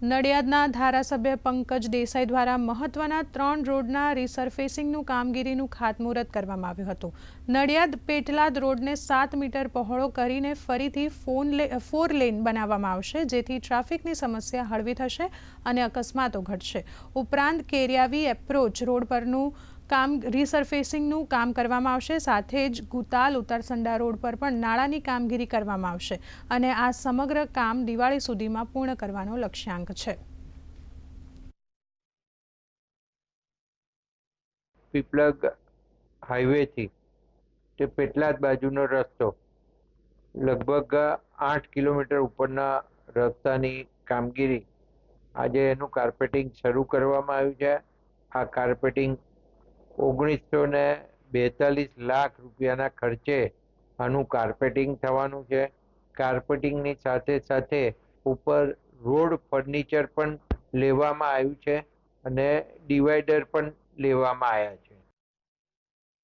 નડિયાદના ધારાસભ્ય પંકજ દેસાઈ દ્વારા મહત્વના ત્રણ રોડના રિસર્ફેસિંગનું કામગીરીનું ખાતમુહૂર્ત કરવામાં આવ્યું હતું. નડિયાદ પેટલાદ રોડને સાત મીટર પહોળો કરીને ફરીથી ફોન ફોર લેન બનાવવામાં આવશે, જેથી ટ્રાફિકની સમસ્યા હળવી થશે અને અકસ્માતો ઘટશે. ઉપરાંત કેરિયાવી એપ્રોચ રોડ પરનું કામ રિસર્ફેસિંગનું કામ કરવામાં આવશે, સાથે જ ગુતાલ ઉત્તરસંડા રોડ પર પણ નાળાની કામગીરી કરવામાં આવશે અને આ સમગ્ર કામ દિવાળી સુધીમાં પૂર્ણ કરવાનો લક્ષ્યાંક છે. પીપલગ હાઈવેથી તે પેટલાદ બાજુનો રસ્તો લગભગ આઠ કિલોમીટર ઉપરના રસ્તાની કામગીરી આજે એનું કાર્પેટિંગ શરૂ કરવામાં આવ્યું છે. આ કાર્પેટિંગ ઓગણીસો ને બેતાલીસ લાખ રૂપિયાના ખર્ચે આનું કાર્પેટિંગ થવાનું છે. કાર્પેટિંગની સાથે સાથે ઉપર રોડ ફર્નિચર પણ લેવામાં આવ્યું છે અને ડિવાઈડર પણ લેવામાં આવ્યા છે.